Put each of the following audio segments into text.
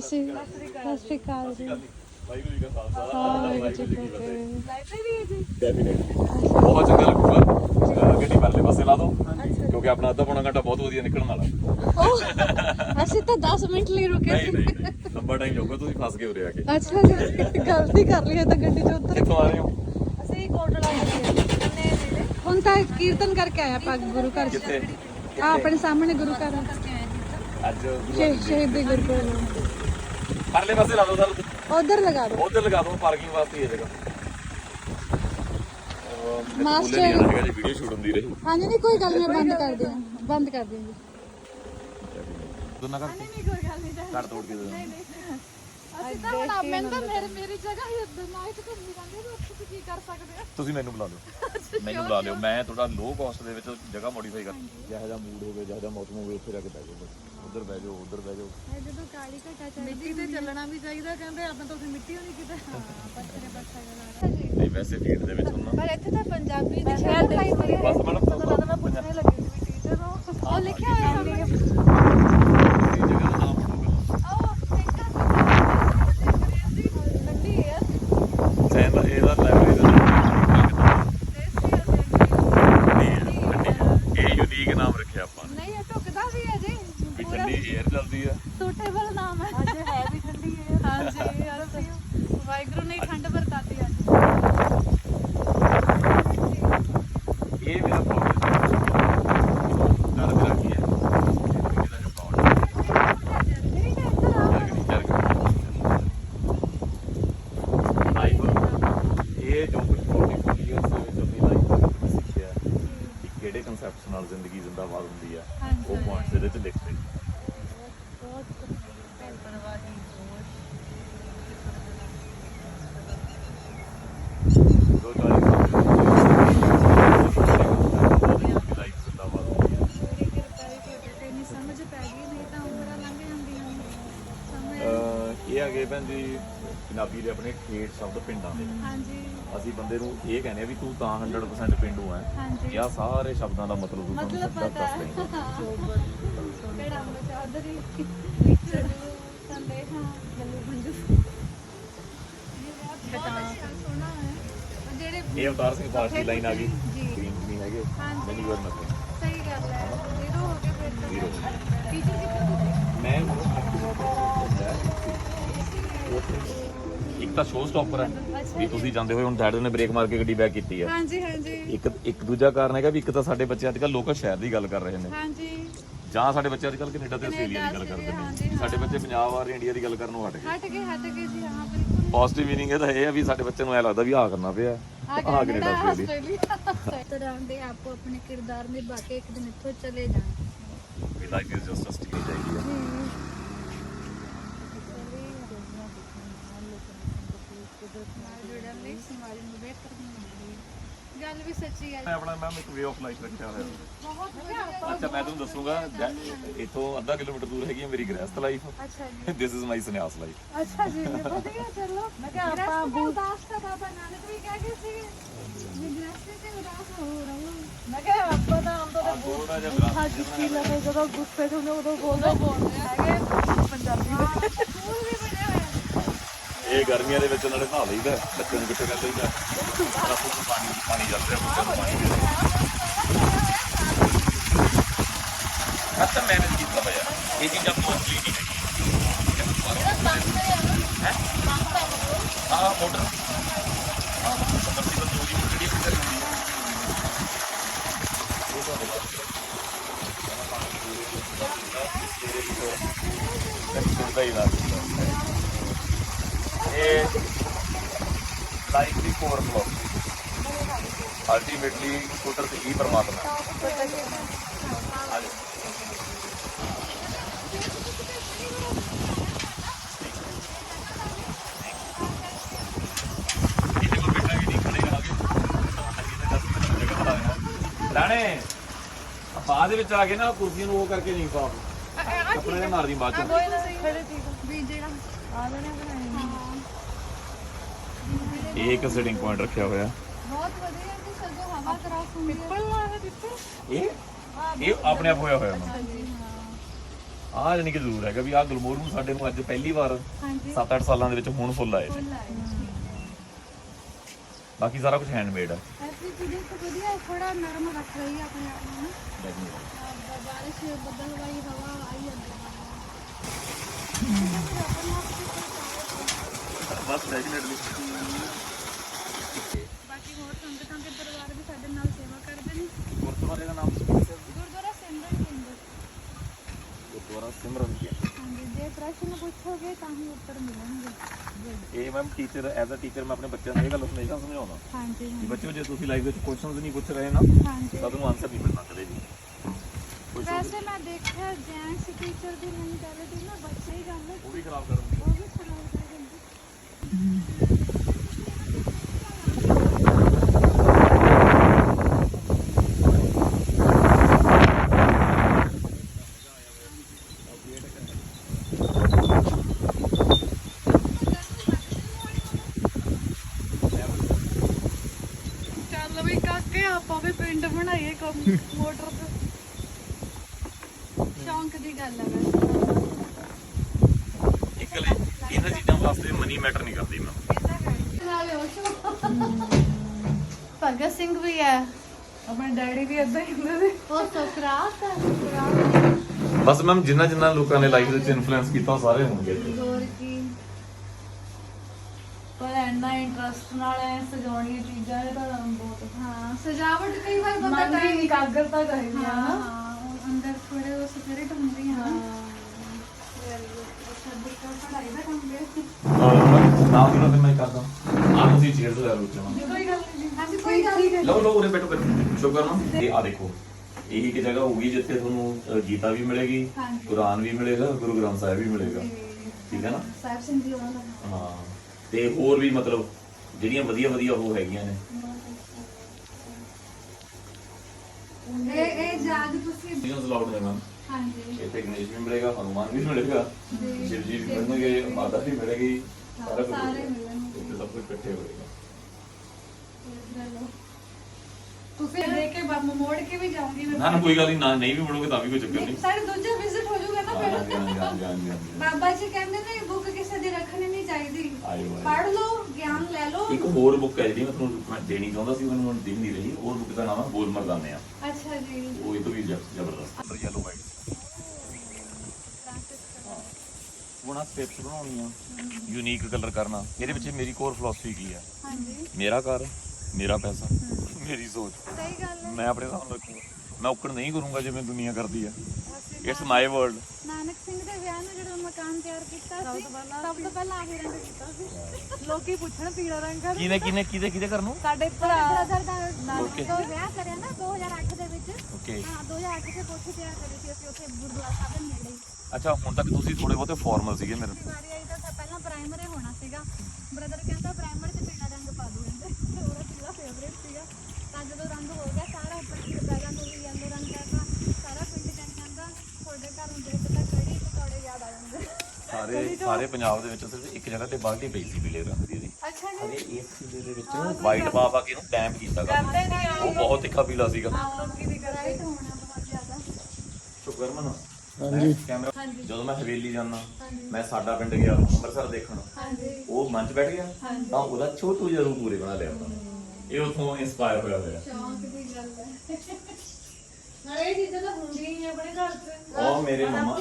ਸਤਿ ਸ਼੍ਰੀ ਸਤਿ ਸ਼੍ਰੀ ਅਕਾਲ ਜੀ। ਵਾਹਿਗੁਰੂ ਜੀ ਕਾ ਖਾਲਸਾ ਵਾਹਿਗੁਰੂ ਜੀ ਕੀ ਫਤਿਹ ਲਾਇਬ੍ਰੇਰੀ ਹੈ ਜੀ ਡੈਫੀਨਿਟਲੀ ਬਹੁਤ ਚੰਗਾ ਲੱਗੂਗਾ ਅਹ ਗੱਡੀ ਪਰਲੇ ਪਾਸੇ ਲਾ ਦੋ ਕਿਉਂਕਿ ਆਪਣਾ ਅੱਧਾ ਪੌਣਾ ਘੰਟਾ ਬਹੁਤ ਵਧੀਆ ਨਿਕਲਣ ਵਾਲਾ। ਉਹ ਅਸੀਂ ਤਾਂ 10 ਮਿੰਟ ਲਈ ਰੁਕੇ ਨਹੀਂ ਸੀ। ਨਹੀਂ ਨਹੀਂ। ਲੰਬਾ ਟਾਈਮ ਜਾਊਗਾ ਤੁਸੀਂ ਫਸ ਗਏ ਉਰੇ ਆ ਕੇ। ਅੱਛਾ ਜੀ ਗਲਤੀ ਕਰ ਲਈ ਹੈ ਤਾਂ ਗੱਡੀ ਚ ਉੱਤਰ। ਕਿੱਥੋਂ ਆ ਰਹੇ ਹੋ? ਅਸੀਂ ਕੋਟਲਾ ਗਏ ਕੰਨੇ ਨੇੜੇ। ਹੁਣ ਤਾਂ ਕੀਰਤਨ ਕਰਕੇ ਆਇਆ ਪਾ ਗੁਰੂ ਘਰ। ਚ ਕਿੱਥੇ? ਆ ਆਪਣੇ ਸਾਹਮਣੇ ਗੁਰੂ ਘਰ। ਆ। ਕਰਕੇ ਆਏ ਜੀ ਅੱਜ ਸ਼ਹੀਦ ਦੇ ਗੁਰਪੁਰਬ ਪਰਲੇ ਪਾਸੇ ਲਾ ਦੋ ਸਰ। ਉਧਰ ਲਗਾ ਦਿਓ। ਉਧਰ ਲਗਾ ਦੋ ਪਾਰਕਿੰਗ ਵਾਸਤੇ ਇਹ ਜਗ੍ਹਾ। Master- master ji video shoot ਹੁੰਦੀ ਰਹੀ। ਹਾਂਜੀ ਨਹੀਂ ਕੋਈ ਗੱਲ ਨਹੀਂ ਬੰਦ ਕਰ ਦਿਆਂ। ਬੰਦ ਕਰ ਦਿਆਂ ਜੀ ਦੋਨਾਂ ਕਰਕੇ ਨਹੀਂ ਕੋਈ ਗੱਲ ਨਹੀਂ ਘਰ ਤੋੜ ਕੇ ਦੇ ਦਿੰਦੇ ਅਸੀਂ ਤਾਂ ਹੁਣ ਮੈਨੂੰ ਤਾਂ ਮੇਰੀ ਮੇਰੀ ਜਗ੍ਹਾ ਹੀ ਦਿਮਾਗ 'ਚ ਘੁੰਮੀ ਜਾਂਦੀ ਹੈ ਉੱਥੇ ਤੁਸੀਂ ਕੀ ਕਰ ਸਕਦੇ ਆ ਤੁਸੀਂ ਮੈਨੂੰ ਬੁਲਾ ਲਿਓ। ਮੈਨੂੰ ਬੁਲਾ ਲਿਓ। ਮੈਂ ਥੋੜਾ ਲੋ ਕਾਸਟ ਦੇ ਵਿੱਚ ਜਗ੍ਹਾ ਮੋਡੀਫਾਈ ਕਰ ਜਿਹਾ ਜਿਹਾ ਮੂਡ ਹੋਵੇ ਜਿਹਾ ਜਿਹਾ ਮੌਸਮ ਹੋਵੇ ਉੱਥੇ ਜਾ ਕੇ ਬਹਿ ਜਾਓ ਬਸ। ਉਧਰ ਬਹਿ ਜਾਓ ਉਧਰ ਬਹਿ ਜਾਓ। ਜਦੋਂ ਕਾਲੀ ਘਟਾ ਚ ਮਿੱਟੀ ਤੇ ਚੱਲਣਾ ਵੀ ਚਾਹੀਦਾ ਕਹਿੰਦੇ ਆਪਾਂ ਤਾਂ ਉੱਥੇ ਮਿੱਟੀ ਹੋਣੀ ਕਿਤੇ। ਪੱਥਰੇ ਪੱਥਰੇ ਨਹੀਂ ਵੈਸੇ ਫੀਲਡ ਦੇ ਵਿੱਚ ਹੁੰਨਾ। ਪਰ ਇੱਥੇ ਤਾਂ ਪੰਜਾਬੀ ਦੀ ਸ਼ਹਿਰ ਦੇ ਬਸ ਮੈਡਮ ਪਤਾ ਲੱਗਦਾ ਮੈਂ ਪੁੱਛਣੇ ਲੱਗੀ ਸੀ ਵੀ ਟੀਚਰ ਨੂੰ ਉਹ ਲਿਖਿਆ ਹੋਇਆ ਸਾਹਮਣੇ ਜਗ੍ਹਾ ਦਾ ਨਾਮ ਬੋਲੋ ਠੰਡੀ ਹੈ ਸੈਨ ਦਾ ਇਹਦਾ ਲਾਇਬ੍ਰੇਰੀ ਦਾ ਨਾਮ ਇਹ ਯੂਨੀਕ ਨਾਮ ਰੱਖਿਆ ਆਪਾਂ ਨੇ ਨਹੀਂ ਇਹ ਢੁਕਦਾ ਵੀ ਹੈ ਜੀ ਵੀ ਠੰਡੀ 에ਅਰ ਚੱਲਦੀ ਆ ਸੂਟੇਬਲ ਨਾਮ ਹੈ ਅੱਜ ਹੈ ਵੀ ਠੰਡੀ ਹੈ ਹਾਂਜੀ ਯਾਰ ਵਾਹਿਗੁਰੂ ਨੇ ਠੰਡ ਵਰਤਾਤੀ ਅੱਜ ਇਹ ਮੇਰਾ ਪ੍ਰੋਗਰੈਸ ਨਾਲ ਮੇਰਾ ਕੀ ਹੈ ਇਹਦਾ ਜੋ ਪ੍ਰੋਗਰੈਸ ਇਹ ਜੋ ਕੁਝ 40 ਇਅਰਸ ਦੇ ਵਿੱਚ ਆਪਣੀ ਲਾਈਫ ਦੇ ਵਿੱਚ ਸਿੱਖਿਆ ਕਿ ਕਿਹੜੇ ਕਨਸੈਪਟਸ ਨਾਲ ਜ਼ਿੰਦਗੀ ਜ਼ਿੰਦਾਬਾਦ ਹੁੰਦੀ ਆ ਉਹ ਪੁਆਇੰਟਸ ਦੇ ਵਿੱਚ ਲਿਖਦੇ ਦੋ ਚਾਲੀ ਲਾਈਫ ਜ਼ਿੰਦਾਬਾਦ ਹੁੰਦੀ ਆ ਤੇਰੀ ਸਮਝ ਪੈ ਗਈ ਨਹੀਂ ਤਾਂ ਉਮਰਾਂ ਲੰਘ ਜਾਂਦੀਆਂ ਸਮਝ ਅਹ ਇਹ ਆ ਗਏ ਭੈਣ ਜੀ ਠੇਠ ਸ਼ਬਦ ਪਿੰਡਾਂ ਦੇ। ਹਾਂਜੀ। ਅਸੀਂ ਬੰਦੇ ਨੂੰ ਇਹ ਕਹਿੰਦੇ ਆ ਵੀ ਤੂੰ ਤਾਂ 100% ਪਿੰਡੂ ਹੈ ਹਾਂਜੀ। ਜਾਂ ਸਾਰੇ ਸ਼ਬਦਾਂ ਦਾ ਮਤਲਬ ਤੂੰ ਸਾਨੂੰ ਮਤਲਬ ਸਿੱਧਾ ਪਤਾ। ਦੱਸ ਹੈ ਦੇ ਕਿਹੜਾ ਵਿਚਰ ਸੰਦੇਹਾ ਗੱਲੂ ਮੰਜੂ ਸੋਨਾ ਹੈ। ਉਹ ਜਿਹੜੇ ਇਹ ਅਵਤਾਰ ਸਿੰਘ ਪਾਸ ਦੀ ਲਾਈਨ ਆ ਗਈ। ਜੀ। ਗ੍ਰੀਨ ਨਹੀਂ ਹੈਗੇ। ਹਾਂਜੀ। ਮੈਨੂੰ ਯੂਰ ਨਥਿੰਗ ਸਹੀ ਗੱਲ ਹੈ। ਜ਼ੀਰੋ ਹੋ ਕੇ ਫਿਰ. ਟੀਚਰ ਕਿੱਥੇ ਮੈਂ ਤਾਂ ਸ਼ੋਅ ਸਟਾਪਰ ਹੈ। ਵੀ ਤੁਸੀਂ ਜਾਂਦੇ ਹੋਏ ਹੁਣ ਡੈਡ ਨੇ ਬ੍ਰੇਕ ਮਾਰ ਕੇ ਗੱਡੀ ਬੈਕ ਕੀਤੀ ਹੈ ਹਾਂਜੀ ਹਾਂਜੀ। ਇੱਕ ਇੱਕ ਦੂਜਾ ਕਾਰਨ ਹੈਗਾ ਵੀ ਇੱਕ ਤਾਂ ਸਾਡੇ ਬੱਚੇ ਅੱਜ ਕੱਲ੍ਹ ਲੋਕਲ ਸ਼ਹਿਰ ਦੀ ਗੱਲ ਕਰ ਰਹੇ ਨੇ। ਹਾਂਜੀ। ਜਾਂ ਸਾਡੇ ਬੱਚੇ ਅੱਜ ਕੱਲ੍ਹ ਕੈਨੇਡਾ ਤੇ ਆਸਟ੍ਰੇਲੀਆ ਦੀ ਗੱਲ ਕਰਦੇ ਨੇ ਸਾਡੇ ਬੱਚੇ ਪੰਜਾਬ ਔਰ ਇੰਡੀਆ ਦੀ ਗੱਲ ਕਰਨੋਂ ਹਟ ਗਏ। ਹਟ ਗਏ ਹਟ ਗਏ ਜੀ ਹਾਂ ਬਿਲਕੁਲ। ਪੋਜ਼ਿਟਿਵ ਮੀਨਿੰਗ ਇਹਦਾ ਇਹ ਆ ਵੀ ਸਾਡੇ ਬੱਚੇ ਨੂੰ ਐ ਲੱਗਦਾ ਵੀ ਆਹ ਕਰਨਾ ਪਿਆ। ਆਹ ਕੈਨੇਡਾ ਆਸਟ੍ਰੇਲੀਆ। ਤਰ੍ਹਾਂ ਦੇ ਆਪੋ ਆਪਣੇ ਕਿਰਦਾਰ ਨਿਭਾ ਕੇ ਇੱਕ ਦਿਨ ਇੱਥੋਂ ਚਲੇ ਜਾਣ। ਵੀ life is just a stage ID ਲਈ ਸਮਾਜ ਨੂੰ ਬਿਹਤਰ ਬਣਾਉਣ ਲਈ ਗੱਲ ਵੀ ਸੱਚੀ ਹੈ ਮੈਂ ਆਪਣਾ ਮੈਮ ਇੱਕ ਵੇ ਆਫ ਲਾਈਫ ਰੱਖਿਆ ਹੋਇਆ। ਬਹੁਤ ਵਧੀਆ ਅੱਛਾ ਮੈਂ ਤੁਹਾਨੂੰ ਦੱਸੂਗਾ ਇੱਥੋਂ ਅੱਧਾ ਕਿਲੋਮੀਟਰ ਦੂਰ ਹੈਗੀ ਹੈ ਮੇਰੀ ਗ੍ਰਸਤ ਲਾਈਫ ਅੱਛਾ ਜੀ। ਦਿਸ ਇਜ਼ ਮਾਈ ਸੰਨਿਆਸ ਲਾਈਫ ਅੱਛਾ ਜੀ ਵਧੀਆ ਚਲੋ। ਮੈਂ ਕਿਹਾ ਆਪਾਂ ਉਦਾਸ ਤਾਂ ਬਾਬਾ ਨਾਨਕ ਵੀ ਕਹਿ ਗਏ ਸੀ। ਵਿਗ੍ਰਸਤੇ ਤੇ ਉਦਾਸ ਹੋ ਰਹੋ। ਮੈਂ ਕਿਹਾ ਆਪਾਂ ਤਾਂ ਆਮ ਤੌਰ ਥੋੜਾ ਜਿਹਾ ਵਿਰਾਸਤ ਤੇ ਕੀ ਲਗੇ ਜਦੋਂ ਗੁੱਸੇ ਹੁੰਦੇ ਉਦੋਂ ਬੋਲਦੇ ਬੋਲਦੇ ਹੈਗੇ ਪੰਜਾਬੀ ਦੇ ਸਕੂਲ ਵੀ ਬਣੇ ਹੋਏ ਆ ਇਹ ਗਰਮੀਆਂ ਦੇ ਵਿੱਚ ਉਹਨਾਂ ਨੇ ਨਹਾ ਲਈਦਾ ਬੱਚਿਆਂ ਨੂੰ ਕਿੱਥੇ ਕਰ ਲਈਦਾ ਰਸਤੇ ਤੋਂ ਪਾਣੀ ਪਾਣੀ ਚੱਲ ਰਿਹਾ ਬੱਚਿਆਂ ਨੂੰ ਪਾਣੀ ਦੇ ਅੱਛਾ ਮੈਨੇਜ ਕੀਤਾ ਹੋਇਆ। ਇਹ ਚੀਜ਼ਾਂ ਮੋਸਟਲੀ ਨਹੀਂ ਹੈ? ਹਾਂ ਮੋਟਰ ਹਾਂ ਸਮਰਸੀਬਲ ਦੋ ਦੀ ਮੋਟਰ ਜਿਹੜੀ ਕਿੱਥੇ ਹੁੰਦੀ ਹੈ ਉਹ ਤਾਂ ਹੋਗਾ ਸੁਣਦਾ ਹੀ ਲੱਗ ਇਹ ਲਾਈਫ ਦੀ ਕੋਰ ਫਲੋ ਅਲਟੀਮੇਟਲੀ ਕੁਦਰਤ ਹੀ ਪਰਮਾਤਮਾ। ਲਾਣੇ ਆ ਬਾਅਦ ਦੇ ਵਿੱਚ ਆ ਕੇ ਨਾ ਕੁਰਸੀਆਂ ਨੂੰ ਉਹ ਕਰਕੇ ਨਹੀਂ ਪਾਪ ਕੱਪੜੇ ਦੇ ਮਾਰਦੀ ਬਾਅਦ ਚ। ਕੋਈ ਨਾ ਖੜੇ ਠੀਕ ਵੀ ਜਿਹੜਾ ਆ ਲੈਣੇ ਬਣਾਏ ਇਹ ਇੱਕ ਸਿਟਿੰਗ ਪੁਆਇੰਟ ਰੱਖਿਆ ਹੋਇਆ। ਬਹੁਤ ਵਧੀਆ ਕਿ ਸਗੋਂ ਹਵਾ ਕਰਾਸ ਹੁੰਦੀ ਹੈ। ਪਿੱਪਲ ਆ ਹੈ ਪਿੱਪਲ? ਇਹ? ਇਹ ਆਪਣੇ ਆਪ ਹੋਇਆ ਹੋਇਆ ਨਾ ਹਾਂਜੀ ਆਹ ਜਾਨੀ ਕਿ ਜ਼ਰੂਰ ਹੈਗਾ ਵੀ ਆਹ ਗਲਮੋਰ ਨੂੰ ਸਾਡੇ ਨੂੰ ਅੱਜ ਪਹਿਲੀ ਵਾਰ ਹਾਂਜੀ। 7-8 ਸਾਲਾਂ ਦੇ ਵਿੱਚ ਹੁਣ ਫੁੱਲ ਆਏ ਨੇ। ਫੁੱਲ ਆਏ ਬਾਕੀ ਸਾਰਾ ਕੁਝ ਹੈਂਡਮੇਡ ਹੈ ਐਸੀ ਚੀਜ਼ਾਂ ਤੋਂ ਵਧੀਆ ਥੋੜਾ ਨਰਮ ਰੱਖ ਰਹੀ ਹੈ ਆਪਣੇ ਆਪ ਨੂੰ। ਅਹ ਬਾਰਿਸ਼ ਬੱਦਲ ਵਾਈ ਹਵਾ ਆਈ ਜਾਂਦੀ ਹੈ। ਬਸ ਡੈਫੀਨਿਟਲੀ ਹੋਰ ਸੰਗਤਾਂ ਦੇ ਪਰਿਵਾਰ ਵੀ ਸਾਡੇ ਨਾਲ ਸੇਵਾ ਕਰਦੇ ਨੇ। ਗੁਰਦੁਆਰੇ ਦਾ ਨਾਮ ਗੁਰਦੁਆਰਾ ਸਿੰਦਰ ਕੇਂਦਰ। ਗੁਰਦੁਆਰਾ ਸਿਮਰਨ ਕੀ ਹਾਂਜੀ ਜੇ ਪ੍ਰਸ਼ਨ ਪੁੱਛੋਗੇ ਤਾਂ ਹੀ ਉੱਤਰ ਮਿਲਣਗੇ। ਇਹ ma'am teacher as a teacher ਮੈਂ ਆਪਣੇ ਬੱਚਿਆਂ ਨੂੰ ਇਹ ਗੱਲ ਹਮੇਸ਼ਾ ਸਮਝਾਉਂਦਾ। ਹਾਂਜੀ ਕਿ ਬੱਚਿਓ ਜੇ ਤੁਸੀਂ ਲਾਈਫ ਵਿੱਚ ਕੁਐਸਚਨਸ ਨਹੀਂ ਪੁੱਛ ਰਹੇ ਨਾ ਤਾਂ ਤੁਹਾਨੂੰ ਆਨਸਰ ਨਹੀਂ ਮਿਲਣਾ ਕਦੇ ਵੀ। ਵੈਸੇ ਮੈਂ ਦੇਖਿਆ ਜੈਂਟਸ ਟੀਚਰ ਦੀ ਮੈਂਟੈਲਿਟੀ ਨਾ ਬੱਚੇ ਹੀ ਗੱਲ ਉਹ ਵੀ ਖਰਾਬ ਕਰਨ ਉਹ ਵੀ ਖਰਾਬ ਕਰ ਦਿੰਦੇ ਕਾਕੇ ਆਪਾਂ ਵੀ ਪਿੰਡ ਬਣਾਈਏ ਕੰਮ ਮੋਟਰ ਤੇ। ਸ਼ੌਂਕ ਦੀ ਗੱਲ ਹੈ ਵੈਸੇ ਇੱਕ ਲੈ ਇਹਨਾਂ ਚੀਜ਼ਾਂ ਵਾਸਤੇ ਮਨੀ ਮੈਟਰ ਨਹੀਂ ਕਰਦੀ ਮੈਂ ਭਗਤ ਸਿੰਘ ਵੀ ਹੈ। ਆਪਣੇ ਡੈਡੀ ਵੀ ਇਦਾਂ ਹੀ ਹੁੰਦੇ ਸੀ ਉਹ ਸੁਕਰਾਤ ਹੈ ਸੁਕਰਾਤ ਬਸ ਮੈਮ ਜਿੰਨਾ ਜਿੰਨਾ ਲੋਕਾਂ ਨੇ ਲਾਈਫ ਵਿੱਚ ਇਨਫਲੂਐਂਸ ਕੀਤਾ ਉਹ ਸਾਰੇ ਹੋਣਗੇ। ਹੋਰ ਕੀ। ਪਰ ਇੰਨਾ ਇੰਟਰਸਟ ਨਾਲ ਐ ਸਜਾਉਣੀਆਂ ਚੀਜ਼ਾਂ ਇਹ ਤਾਂ ਬਹੁਤ ਹਾਂ ਸਜਾਵਟ ਕਈ ਵਾਰ ਬੰਦਾ ਮਨ ਦੀ ਟਾਈਮ ਇਕਾਗਰਤਾ ਚਾਹੀਦੀ ਆ ਹਾਂ ਨਾ। ਹਾਂ ਅੰਦਰ ਥੋੜੇ ਉਹ ਸਪਿਰਿਟ ਹੁੰਦੀ ਹੈ ਨਾ। ਸ਼ਬਦ ਕਾ ਪੜਾਈ ਦਾ ਕੰਮ ਹੈ ਨਾਮ ਜਿਹੜਾ ਫਿਰ ਮੈਂ ਕਰਦਾ। ਆਹ ਤੁਸੀਂ ਚੇਅਰਸ ਲਓ ਚਲੋ ਕੋਈ ਗੱਲ ਨਹੀਂ। ਹਾਂਜੀ ਕੋਈ ਗੱਲ ਨਹੀਂ ਲਓ ਲਓ ਉਰੇ ਬੈਠੋ ਬੈਠੋ। ਸ਼ੁਕਰ ਨਾ। ਇਹ ਆ ਦੇਖੋ ਇਹੀ ਕਿ ਜਗ੍ਹਾ ਹੋਊਗੀ ਜਿੱਥੇ ਤੁਹਾਨੂੰ ਅ, ਗੀਤਾ ਵੀ ਮਿਲੇਗੀ ਹਾਂਜੀ। ਕੁਰਾਨ ਵੀ ਮਿਲੇਗਾ ਗੁਰੂ ਗ੍ਰੰਥ ਸਾਹਿਬ ਵੀ ਮਿਲੇਗਾ। ਠੀਕ ਹੈ ਨਾ? ਸਾਹਿਬ ਸਿੰਘ ਜੀ ਉਹਨਾਂ ਦਾ ਹਾਂ। ਤੇ ਹੋਰ ਵੀ ਮਤਲਬ ਜਿਹੜੀਆਂ ਵਧੀਆ ਵਧੀਆ ਉਹ ਹੈਗੀਆਂ ਨੇ। ਇਹ ਇਹ ਜਾਗ ਤੁਸੀਂ ਸੀਜ਼ਨਸ ਅਲਾਉਡ ਨੇ ਮੈਮ। ਹਾਂਜੀ। ਇੱਥੇ ਗਣੇਸ਼ ਵੀ ਮਿਲੇਗਾ ਹਨੂਮਾਨ ਵੀ ਮਿਲੇਗਾ ਸ਼ਿਵ ਜੀ ਵੀ ਮਿਲਣਗੇ ਮਾਤਾ ਵੀ ਮਿਲੇਗੀ ਸਾਰਾ ਕੁਝ ਸਾਰੇ। ਮਿਲਣਗੇ। ਸਭ ਕੁਝ ਇਕੱਠੇ ਹੋਏਗਾ। ਤੁਸੀਂ ਦੇਖ ਕੇ ਬਾਪ ਮੋੜ ਕੇ ਵੀ ਜਾਉਂਗੀ ਮੈਂ ਨਾ ਨਾ ਕੋਈ ਗੱਲ ਨਹੀਂ ਨਾ ਨਹੀਂ ਵੀ ਮੁੜੋਗੇ ਤਾਂ ਵੀ ਕੋਈ ਚੱਕਰ ਨਹੀਂ ਸਾਡੇ ਦੂਜਾ ਵਿਜ਼ਿਟ ਹੋ ਜਾਊਗਾ ਨਾ ਫਿਰ। ਹਾਂਜੀ ਹਾਂਜੀ ਹਾਂਜੀ ਹਾਂਜੀ ਹਾਂਜੀ। ਬਾਬਾ ਜੀ ਕਹਿੰਦੇ ਨੇ ਬੁੱਕ ਕਿਸੇ ਦੀ ਰੱਖਣੀ ਨਹੀਂ ਚਾਹੀਦੀ। ਆਇਓ ਆਇਓ ਪੜ੍ਹ ਲਓ ਗਿਆਨ ਲੈ ਲਓ। ਇੱਕ ਹੋਰ ਬੁੱਕ ਹੈ ਜਿਹੜੀ ਮੈਂ ਤੁਹਾਨੂੰ ਮੈਂ ਦੇਣੀ ਚਾਹੁੰਦਾ ਸੀ ਮੈਨੂੰ ਹੁਣ ਦਿਖ ਨਹੀਂ ਰਹੀ। ਉਹ ਬੁੱਕ ਦਾ ਨਾਮ ਹੈ ਬੋਲ ਮਰਦਾਨੇ ਆ ਅੱਛਾ ਜੀ। ਉਹ ਇਹ ਤੋਂ ਵੀ ਜ਼ਬ- ਜ਼ਬਰਦਸਤ ਯੈਲੋ ਵਾਈਟ ਹੁਣ ਆ ਸਟੈਪਸ ਬਣਾਉਣੀਆਂ। ਯੂਨੀਕ ਕਲਰ ਕਰਨਾ। ਇਹਦੇ ਵਿੱਚ ਮੇਰੀ ਕੋਰ ਫਿਲਾਸਫੀ ਕੀ ਹੈ? ਹਾਂਜੀ। ਮੇਰਾ ਘਰ ਮੇਰਾ ਪੈਸਾ। ਮੇਰੀ ਸੋਚ। ਸਹੀ ਗੱਲ ਹੈ। ਮੈਂ ਆਪਣੇ ਹਿਸਾਬ ਨਾਲ ਰੱਖੂੰਗਾ। ਮੈਂ ਔਕੜ ਨਹੀਂ ਕਰੂੰਗਾ ਜਿਵੇਂ ਦੁਨੀਆ ਕਰਦੀ ਹੈ ਅਸੀਂ it's my world Nanak Singh ਦੇ ਵਿਆਹ ਨੂੰ ਜਦੋਂ ਮਕਾਨ ਤਿਆਰ ਕੀਤਾ ਸੀ ਸਭ ਤੋਂ ਪਹਿਲਾਂ ਆਹੀ ਰੰਗ ਕੀਤਾ ਸੀ। ਲੋਕੀ ਪੁੱਛਣ ਪੀਲਾ ਰੰਗ ਕਰ ਕਿਹਨੇ ਕਿਹਨੇ ਕਿਹਦੇ ਕਿਹਦੇ ਕਰਨ ਸਾਡੇ ਭਰਾ। ਬ੍ਰਦਰ ਦਾ ਵਿਆਹ ਕਰਿਆ ਨਾ 2008 ਦੇ ਵਿੱਚ। ਓਕੇ ਹਾਂ 2008 ਚ ਕੋਠੀ ਤਿਆਰ ਕਰੀ ਸੀ ਅਸੀਂ ਉੱਥੇ ਗੁਰਦੁਆਰਾ ਸਾਹਿਬ ਦੇ ਨੇੜੇ। ਅੱਛਾ ਹੁਣ ਤੱਕ ਤੁਸੀਂ ਥੋੜੇ ਬਹੁਤੇ ਫਾਰਮਲ ਸੀਗੇ ਮੇਰੇ ਵਾਰੀ ਆਈ ਤਾਂ ਪਹਿਲਾਂ ਪ੍ਰਾਇਮਰੀ ਹੋਣਾ ਸੀਗਾ। ਬ੍ਰਦਰ ਕਹਿੰਦਾ ਪ੍ਰਾਇਮਰ ਤੇ ਪੀਲਾ ਰੰਗ ਪਾ ਦੂ। ਤੇ ਉਹਦਾ ਪੀਲਾ ਫੇਵਰੇਟ ਸੀਗਾ। ਤਾਂ ਜਦੋਂ ਰੰਗ ਹੋ ਗਿਆ ਸਾਰਾ ਉੱਪਰ ਤੇ ਪਹਿਲਾਂ ਤੋਂ ਵੀ ਯੈਲੋ ਰੰਗ ਕਰਤਾ ਸਾਰਾ ਪਿੰਡ ਕਹਿ ਕਹਿੰਦਾ ਤੁਹਾਡੇ ਘਰ ਨੂੰ ਦੇਖ ਤਾਂ ਕੜੀ ਪਕੌੜੇ ਯਾਦ ਆ ਜਾਂਦੇ? ਸਾਰੇ ਸਾਰੇ ਪੰਜਾਬ ਦੇ ਵਿੱਚ ਸਿਰਫ ਇੱਕ ਜਗ੍ਹਾ ਤੇ ਬਾਲਟੀ ਪਈ ਸੀ ਪੀਲੇ ਰੰਗ ਦੀ ਅੱਛਾ ਜੀ। ਅਰੇ ਇਸ ਚੀਜ਼ ਦੇ ਵਿੱਚ ਵਾਈਟ ਪਾ ਪਾ ਕੇ ਇਹਨੂੰ ਕੀਤਾ ਗਾ। ਉਹ ਬਹੁਤ ਤਿੱਖਾ ਪੀਲਾ ਸੀਗਾ। ਲੋਕੀ ਦੀ ਕਰ ਰਾਈਟ ਹੋਣਾ ਬਹੁਤ ਜ਼ਿਆਦਾ। ਸ਼ੁਕਰ ਮਨਾ। ਹਾਂਜੀ। ਕੈਮਰਾ ਜਦੋਂ ਮੈਂ ਹਵੇਲੀ ਜਾਣਾ ਮੈਂ ਸਾਡਾ ਪਿੰਡ ਗਿਆ ਅੰਮ੍ਰਿਤਸਰ ਦੇਖਣ। ਹਾਂਜੀ। ਉਹ ਮੰਚ ਬੈਠ ਗਿਆ ਤਾਂ ਉਹਦਾ ਛੋਟੂ ਜਿਹਾ ਰੂਪ ਪੂਰੇ ਬਣਾ ਲਿਆ ਉਹਨਾਂ ਨੇ। ਇਹ ਉਥੋਂ ਇੰਸਪਾਇਰ ਹੋਇਆ ਹੋਇਆ ਸ਼ੌਂਕ ਦੀ ਗੱਲ ਹੈ। ਨਾਲੇ ਇਹ ਚੀਜ਼ਾਂ ਤਾਂ ਹੁੰਦੀਆਂ ਹੀ ਆ ਆਪਣੇ ਘਰ 'ਚ। ਉਹ ਮੇਰੇ ਮਮਾ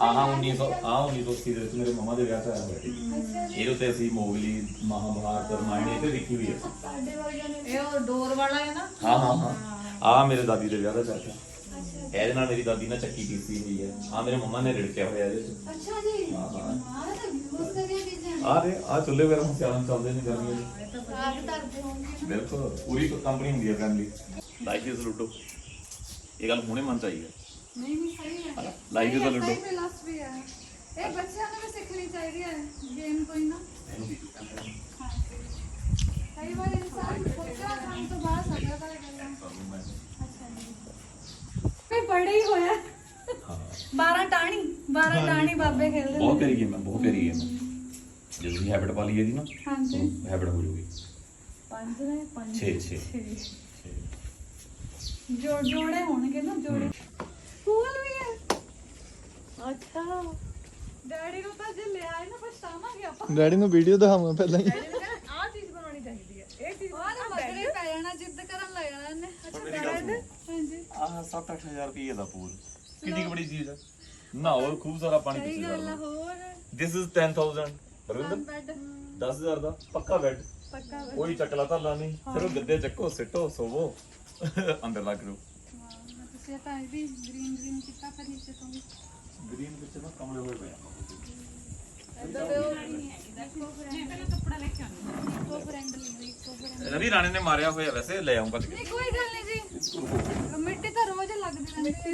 ਆਹ 1900 ਆਹ 1980 ਦੇ ਵਿੱਚ ਮੇਰੇ ਮਮਾ ਦੇ ਵਿਆਹ 'ਚ ਆਇਆ ਹੋਇਆ ਸੀ। ਉੱਤੇ ਅਸੀਂ ਮੋਗਲੀ ਮਹਾਭਾਰਤ ਰਮਾਇਣ ਇਹ ਤੇ ਲਿਖੀ ਹੋਈ ਹੈ। ਸਾਡੇ ਵਰਗਿਆਂ ਨੇ। ਇਹ ਉਹ ਡੋਰ ਵਾਲਾ ਹੈ ਨਾ? ਹਾਂ ਹਾਂ ਹਾਂ। ਆਹ ਮੇਰੇ ਦਾਦੀ ਦੇ ਵਿਆਹ ਦਾ ਚਾਚਾ। ਇਹਦੇ ਨਾਲ ਮੇਰੀ ਦਾਦੀ ਨਾਲ ਚੱਕੀ ਪੀਸੀ ਹੋਈ ਹੈ। ਆ ਮੇਰੇ ਮੰਮਾ ਨੇ ਰਿੜਕਿਆ ਹੋਇਆ ਇਹਦੇ 'ਚ ਅੱਛਾ ਜੀ। ਹਾਂ ਹਾਂ। ਮਾਰਾ ਤਾਂ ਯੂਜ਼ ਕਰੀਏ ਚੀਜ਼ਾਂ ਆ ਰੇ ਆ ਚੁੱਲ੍ਹੇ ਵਗੈਰਾ ਹੁਣ ਸਿਆਲਾਂ ਚੱਲਦੇ ਨੇ ਗਰਮੀਆਂ 'ਚ। ਆਗ ਧਰਦੇ ਹੋਣਗੇ। ਬਿਲਕੁਲ ਪੂਰੀ ਕੰਪਨੀ ਹੁੰਦੀ ਹੈ ਫੈਮਿਲੀ ਲਾਈਫ ਇਜ਼ ਲੂਡੋ ਇਹ ਗੱਲ ਹੁਣੇ ਮਨ ਚਾਹੀਏ ਨਹੀਂ ਨਹੀਂ ਸਹੀ ਹੈ। ਲਾਈਫ ਇਜ਼ ਲੂਡੋ ਸਹੀ ਫਿਲਾਸਫੀ ਹੈ ਇਹ ਬੱਚਿਆਂ ਨੂੰ ਵੀ ਸਿੱਖਣੀ ਚਾਹੀਦੀ ਹੈ ਗੇਮ ਕੋਈ ਨਾ। ਕਈ ਵਾਰ ਇਨਸਾਨ ਬੱਚਾ ਕੰਮ ਤੋਂ ਬਾਅਦ ਸਕਦਾ ਤਾਂ ਗੱਲਾਂ। ਅੱਛਾ ਜੀ। ਕੋਈ ਬੜੇ ਹੀ ਹੋਇਆ। 12 ਟਾਣੀ 12 ਟਾਣੀ ਬਾਬੇ ਖੇਲਦੇ ਬਹੁਤ ਪਿਆਰੀ ਗੇਮ ਹੈ ਬਹੁਤ ਪਿਆਰੀ ਗੇਮ ਹੈ। ਜੇ ਤੁਸੀਂ ਹੈਬਿਟ ਪਾ ਲਈ ਇਹਦੀ ਨਾ ਹਾਂਜੀ। ਹੈਬਿਟ ਹੋ ਜਾਊਗੀ 5 ਨੇ 5 6 6 ਜੋੜ ਜੋੜੇ ਹੋਣਗੇ ਨਾ ਜੋੜੇ। ਫੂਲ ਵੀ ਹੈ। ਅੱਛਾ। ਡੈਡੀ ਨੂੰ ਤਾਂ ਜੇ ਲਿਆ ਹੈ ਨਾ ਪਛਤਾਵਾਂਗੇ ਆਪਾਂ। ਡੈਡੀ ਨੂੰ ਵੀਡੀਓ ਦਿਖਾਵਾਂਗੇ ਪਹਿਲਾਂ ਹੀ। ਆਹ 7-8000 ਰੁਪਏ ਦਾ। ਪੂਲ ਕਿੰਨੀ ਬੜੀ ਚੀਜ਼ ਹੈ। ਨਾ ਹੋਰ ਖੂਬ ਸਾਰਾ ਪਾਣੀ ਪੀਸੀ ਦਿਸ ਇਜ਼ 10000 ਬਰਵਿੰਦਰ ਬੈਡ 10000 ਦਾ ਪੱਕਾ ਬੈੱਡ ਪੱਕਾ bed। ਕੋਈ ਚੱਕਲਾ ਧਰਲਾ ਨਹੀਂ। ਫਿਰ ਉਹ ਗੱਦੇ ਚੱਕੋ ਸਿੱਟੋ ਸੋਵੋ। ਅੰਦਰ ਲੱਗ ਰੋ ਹਾਂ, ਤੁਸੀਂ ਤਾਂ ਇਹ ਵੀ ਗ੍ਰੀਨ ਗ੍ਰੀਨ ਕੀਤਾ ਫਿਰ ਨੀਚੇ ਤੋਂ ਵੀ। ਗ੍ਰੀਨ ਵਿੱਚ ਨਾ ਕਮਲੇ ਹੋਏ ਪਏ ਆ। ਇਦਾਂ ਦੇ ਉਹ ਇਕੋ ਫ੍ਰੈਂਡਲੀ ਇਕੋ ਫ੍ਰੈਂਡਲੀ ਰਵੀ ਰਾਣੇ ਨੇ ਮਾਰਿਆ ਹੋਇਆ ਵੈਸੇ ਲੈ ਆਉਂਗਾ ਨਹੀਂ ਕੋਈ ਗੱਲ ਨਹੀਂ ਜੀ। ਮਿੱਟੀ ਤਾਂ ਰੋਜ਼ ਲੱਗਦੀ ਰਹਿੰਦੀ ਹੈ।